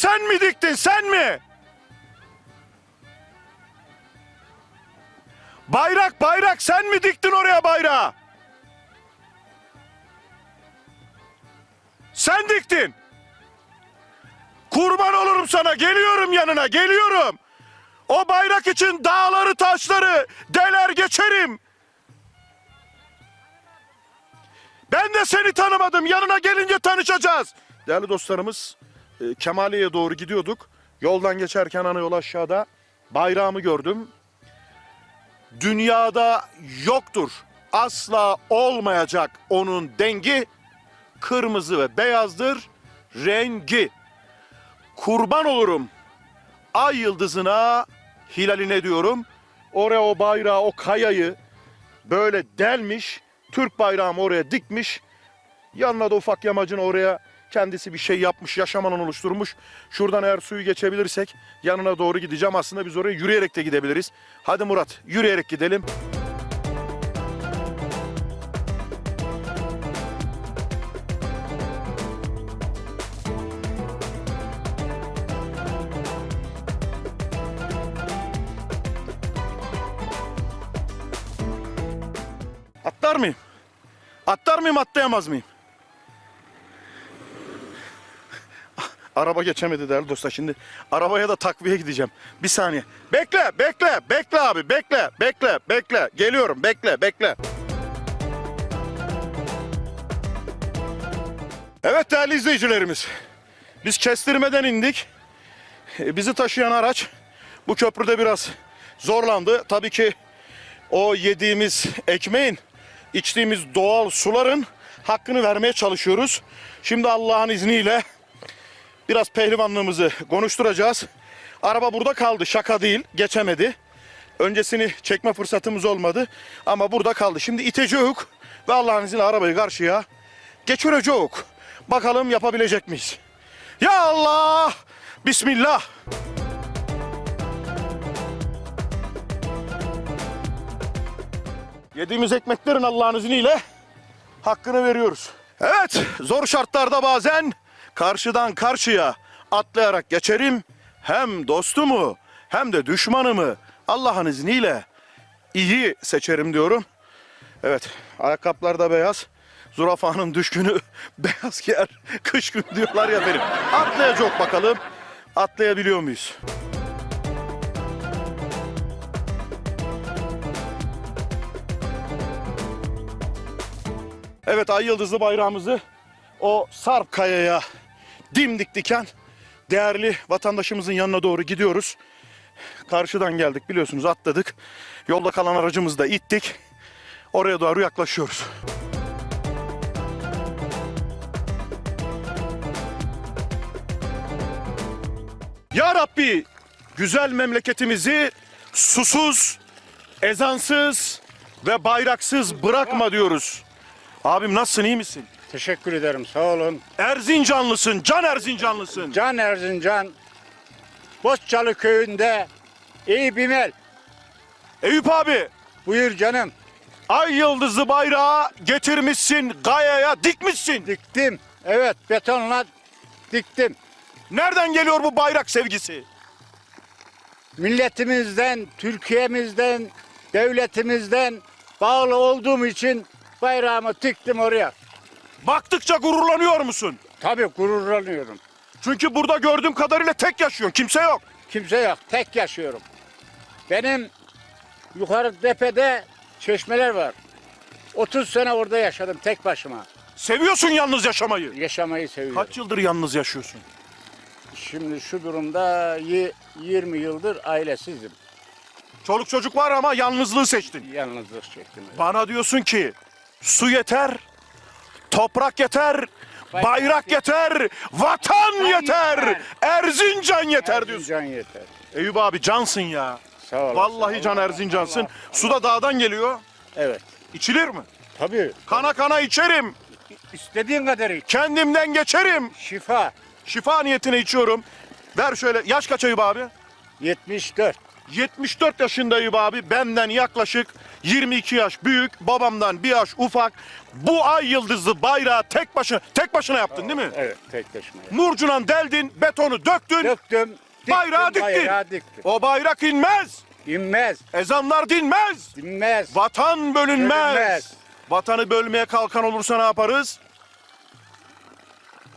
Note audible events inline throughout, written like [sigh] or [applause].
sen mi diktin sen mi? Bayrak bayrak sen mi diktin oraya bayrağı? Sen diktin. Kurban olurum sana geliyorum yanına geliyorum. O bayrak için dağları taşları deler geçerim. Ben de seni tanımadım. Yanına gelince tanışacağız. Değerli dostlarımız, e, Kemaliye'ye doğru gidiyorduk. Yoldan geçerken ana yol aşağıda bayrağımı gördüm. Dünyada yoktur. Asla olmayacak onun dengi kırmızı ve beyazdır rengi. Kurban olurum ay yıldızına hilaline diyorum. Oraya o bayrağı o kayayı böyle delmiş. Türk bayrağımı oraya dikmiş. Yanına da ufak yamacını oraya kendisi bir şey yapmış, yaşam alanı oluşturmuş. Şuradan eğer suyu geçebilirsek yanına doğru gideceğim. Aslında biz oraya yürüyerek de gidebiliriz. Hadi Murat, yürüyerek gidelim. Atlar mıyım? Atlar mıyım, atlayamaz mıyım? Araba geçemedi değerli dostlar. Şimdi arabaya da takviye gideceğim. Bir saniye. Bekle, bekle, bekle abi, bekle, bekle, bekle. Geliyorum, bekle, bekle. Evet değerli izleyicilerimiz. Biz kestirmeden indik. E, Bizi taşıyan araç bu köprüde biraz zorlandı. Tabii ki o yediğimiz ekmeğin, içtiğimiz doğal suların hakkını vermeye çalışıyoruz. Şimdi Allah'ın izniyle biraz pehlivanlığımızı konuşturacağız. Araba burada kaldı, şaka değil, geçemedi. Öncesini çekme fırsatımız olmadı ama burada kaldı. Şimdi iteceğiz ve Allah'ın izniyle arabayı karşıya geçireceğiz. Bakalım yapabilecek miyiz? Ya Allah! Bismillah! Yediğimiz ekmeklerin Allah'ın izniyle hakkını veriyoruz. Evet, zor şartlarda bazen karşıdan karşıya atlayarak geçerim. Hem dostumu hem de düşmanımı Allah'ın izniyle iyi seçerim diyorum. Evet, ayakkabılar da beyaz. Zürafanın düşkünü [laughs] beyaz giyer, kış günü diyorlar ya benim. Atlayacak bakalım. Atlayabiliyor muyuz? Evet ay yıldızlı bayrağımızı o Sarp Kaya'ya dimdik diken değerli vatandaşımızın yanına doğru gidiyoruz. Karşıdan geldik biliyorsunuz atladık. Yolda kalan aracımızı da ittik. Oraya doğru yaklaşıyoruz. Ya Rabbi güzel memleketimizi susuz, ezansız ve bayraksız bırakma diyoruz. Abim nasılsın iyi misin? Teşekkür ederim sağ olun. Erzincanlısın, can Erzincanlısın. Can Erzincan Bozçalı köyünde iyi bimel. Eyüp abi, Buyur canım. ay yıldızlı bayrağı getirmişsin, gayaya dikmişsin. Diktim. Evet betonla diktim. Nereden geliyor bu bayrak sevgisi? Milletimizden, Türkiye'mizden, devletimizden bağlı olduğum için bayrağımı diktim oraya. Baktıkça gururlanıyor musun? Tabii gururlanıyorum. Çünkü burada gördüğüm kadarıyla tek yaşıyorsun, kimse yok. Kimse yok. Tek yaşıyorum. Benim yukarı tepede çeşmeler var. 30 sene orada yaşadım tek başıma. Seviyorsun yalnız yaşamayı. Yaşamayı seviyorum. Kaç yıldır yalnız yaşıyorsun? Şimdi şu durumda y- 20 yıldır ailesizim. Çoluk çocuk var ama yalnızlığı seçtin. Yalnızlık çektim. Bana diyorsun ki su yeter, toprak yeter, bayrak yeter, vatan yeter. Erzincan yeter diyorsun. Can yeter. Eyüp abi cansın ya. Sağ ol. Vallahi can Erzincansın. Su da dağdan geliyor. Evet. İçilir mi? Tabii. Kana kana içerim. İstediğin kadar iç. Kendimden geçerim. Şifa. Şifa niyetine içiyorum. Ver şöyle. Yaş kaç Eyüp abi? 74. 74 yaşında Eyüp abi. Benden yaklaşık 22 yaş büyük. Babamdan bir yaş ufak. Bu ay yıldızlı bayrağı tek başına tek başına yaptın değil mi? Evet tek başıma. Murcunan deldin, betonu döktün. Döktüm. diktim, Bayrağı diktin. Bayrağı diktim. O bayrak inmez. İnmez. Ezanlar dinmez. Dinmez. Vatan bölünmez. Bölünmez. Vatanı bölmeye kalkan olursa ne yaparız?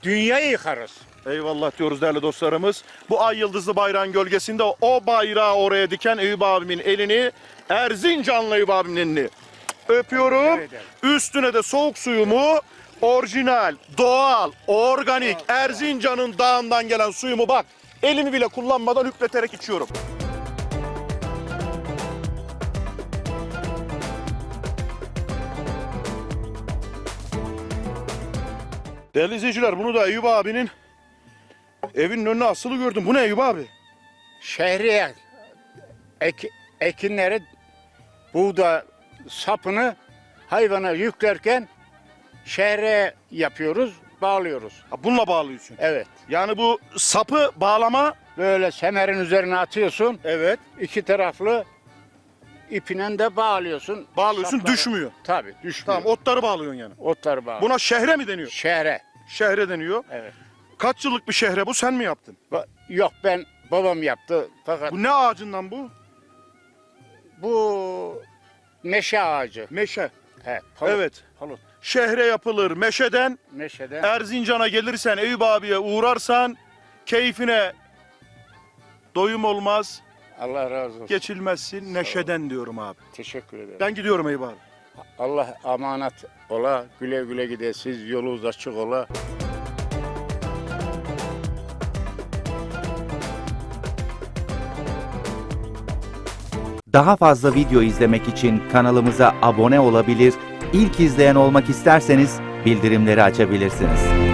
Dünyayı yıkarız. Eyvallah diyoruz değerli dostlarımız. Bu ay yıldızlı bayrağın gölgesinde o bayrağı oraya diken Eyüp abimin elini, Erzincanlı Eyüp abimin elini öpüyorum. Üstüne de soğuk suyumu orijinal, doğal, organik Erzincan'ın dağından gelen suyumu bak elimi bile kullanmadan üfleterek içiyorum. Değerli izleyiciler bunu da Eyüp abinin evinin önüne asılı gördüm. Bu ne Eyüp abi? Şehriye ek, ekinleri buğda sapını hayvana yüklerken şehre yapıyoruz, bağlıyoruz. Ha, bununla bağlıyorsun. Evet. Yani bu sapı bağlama Böyle semerin üzerine atıyorsun. evet iki taraflı ipinen de bağlıyorsun. bağlıyorsun Sapları. düşmüyor. Tabii düşmüyor. Tamam otları bağlıyorsun yani. Otları bağlı. Buna şehre mi deniyor? Şehre. Şehre deniyor. Evet. Kaç yıllık bir şehre bu sen mi yaptın? Ba- Yok ben babam yaptı fakat bu, Bu ne ağacından bu? meşe ağacı. Meşe. He, palut, Evet. Palut. Şehre yapılır meşeden. Meşeden. Erzincan'a gelirsen Eyüp abiye uğrarsan keyfine doyum olmaz. Allah razı olsun. Geçilmezsin neşeden diyorum abi. Teşekkür ederim. Ben gidiyorum Eyüp abi. Allah emanet ola, güle güle gidesiz, yolunuz açık ola. Daha fazla video izlemek için kanalımıza abone olabilir, ilk izleyen olmak isterseniz bildirimleri açabilirsiniz.